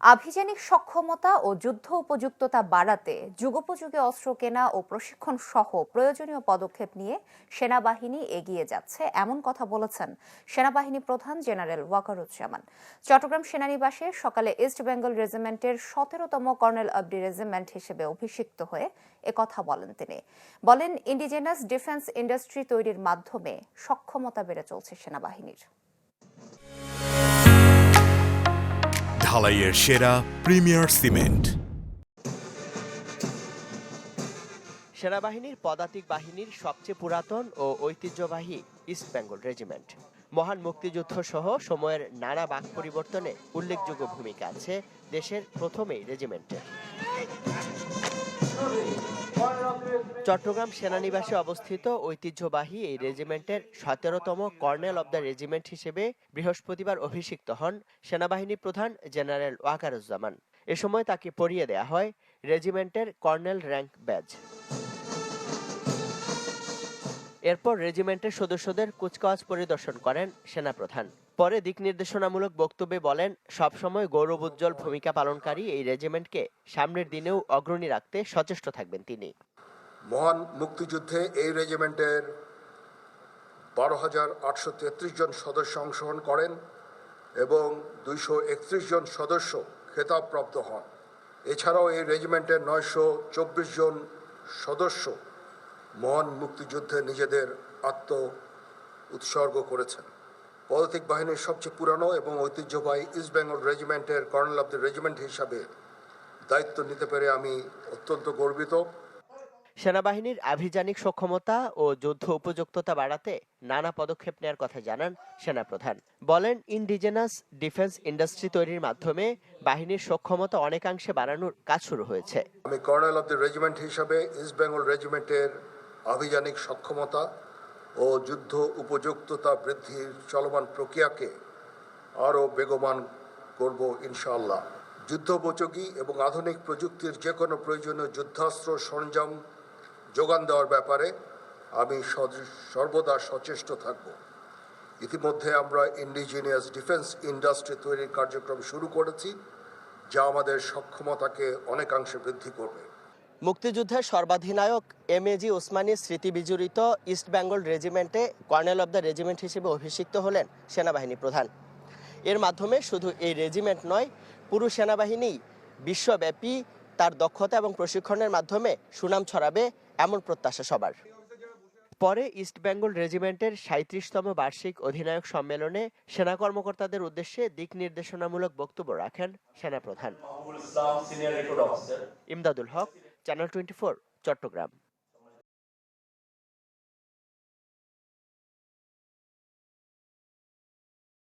আভিযানিক সক্ষমতা ও যুদ্ধ উপযুক্ততা বাড়াতে যুগোপযোগী অস্ত্র কেনা ও প্রশিক্ষণ সহ প্রয়োজনীয় পদক্ষেপ নিয়ে সেনাবাহিনী এগিয়ে যাচ্ছে, এমন কথা বলেছেন সেনাবাহিনী প্রধান জেনারেল ওয়াকারুজ্জামান। চট্টগ্রাম সেনানিবাসে সকালে ইস্ট বেঙ্গল রেজিমেন্টের সতেরোতম কর্নেল অব রেজিমেন্ট হিসেবে অভিষিক্ত হয়ে একথা বলেন তিনি। বলেন ইন্ডিজেনাস ডিফেন্স ইন্ডাস্ট্রি তৈরির মাধ্যমে সক্ষমতা বেড়ে চলছে সেনাবাহিনীর। ঢালাইয়ের সেরা প্রিমিয়ার সিমেন্ট। সেনাবাহিনীর পদাতিক বাহিনীর সবচেয়ে পুরাতন ও ঐতিহ্যবাহী ইস্ট বেঙ্গল রেজিমেন্ট। মহান মুক্তিযুদ্ধ সহ সময়ের নানা বাক পরিবর্তনে উল্লেখযোগ্য ভূমিকা আছে দেশের প্রথমেই রেজিমেন্টের। চট্টগ্রাম সেনানিবাসে অবস্থিত ঐতিহ্যবাহী এই রেজিমেন্টের সতেরোতম কর্নেল অব দ্য রেজিমেন্ট হিসেবে বৃহস্পতিবার অভিষিক্ত হন সেনাবাহিনী প্রধান জেনারেল ওয়াকারুজ্জামান। এ সময় তাকে পরিয়ে দেয়া হয় রেজিমেন্টের কর্নেল র্যাঙ্ক ব্যাজ। এরপর রেজিমেন্টের সদস্যদের কুচকাওয়াজ পরিদর্শন করেন সেনাপ্রধান। পরে দিক নির্দেশনামূলক বক্তব্যে বলেন, সবসময় গৌরবোজ্জ্বল ভূমিকা পালনকারী এই রেজিমেন্টকে সামনের দিনেও অগ্রণী রাখতে সচেষ্ট থাকবেন তিনি। মহান মুক্তিযুদ্ধে এই রেজিমেন্টের বারো হাজার আটশো তেত্রিশ জন সদস্য অংশগ্রহণ করেন এবং দুইশো একত্রিশ জন সদস্য খেতাবপ্রাপ্ত হন। এছাড়াও এই রেজিমেন্টের নয়শো চব্বিশ জন সদস্য মহান মুক্তিযুদ্ধে নিজেদের আত্ম উৎসর্গ করেছেন। পদাতিক বাহিনীর সবচেয়ে পুরানো এবং ঐতিহ্যবাহী ইস্ট বেঙ্গল রেজিমেন্টের কর্নেল অব দ্য রেজিমেন্ট হিসাবে দায়িত্ব নিতে পেরে আমি অত্যন্ত গর্বিত। সেনাবাহিনীর আভিযানিক সক্ষমতা ও যুদ্ধ উপযুক্ততা বাড়াতে নানা পদক্ষেপ নেওয়ার কথা জানান সেনাপ্রধান। বলেন ইন্ডিজেনাস ডিফেন্স ইন্ডাস্ট্রি তৈরির মাধ্যমে বাহিনীর সক্ষমতা অনেকাংশে বাড়ানোর কাজ শুরু হয়েছে। আমি কর্নেল অব দ্য রেজিমেন্ট হিসাবে ইস্ট বেঙ্গল রেজিমেন্টের আভিযানিক সক্ষমতা ও যুদ্ধ উপযুক্ততা বৃদ্ধির চলমান প্রক্রিয়াকে আরও বেগবান করব ইনশাআল্লাহ। যুদ্ধোপযোগী এবং আধুনিক প্রযুক্তির যে কোনো প্রয়োজনীয় যুদ্ধাস্ত্র সরঞ্জাম যোগান দেওয়ার ব্যাপারে আমি সর্বদা সচেষ্ট থাকব। ইতিমধ্যে আমরা ইন্ডিজিনিয়াস ডিফেন্স ইন্ডাস্ট্রি তৈরির কার্যক্রম শুরু করেছি, যা আমাদের সক্ষমতাকে অনেকাংশে বৃদ্ধি করবে। মুক্তিযুদ্ধের সর্বাধিনায়ক এম এ জি ওসমানী স্মৃতি বিজড়িত ইস্ট বেঙ্গল রেজিমেন্টে কর্নেল অব দ্য রেজিমেন্ট হিসেবে অভিষিক্ত হলেন সেনাবাহিনী প্রধান। এর মাধ্যমে শুধু এই রেজিমেন্ট নয়, পুরো সেনাবাহিনী বিশ্বব্যাপী তার দক্ষতা এবং প্রশিক্ষণের মাধ্যমে সুনাম ছড়াবে এমন প্রত্যাশা সবার। পরে ইস্ট বেঙ্গল রেজিমেন্টের সাঁত্রিশতম বার্ষিক অধিনায়ক সম্মেলনে সেনা কর্মকর্তাদের উদ্দেশ্যে দিক নির্দেশনামূলক বক্তব্য রাখেন সেনাপ্রধান। Imdadul Haque channel twenty Chattogram.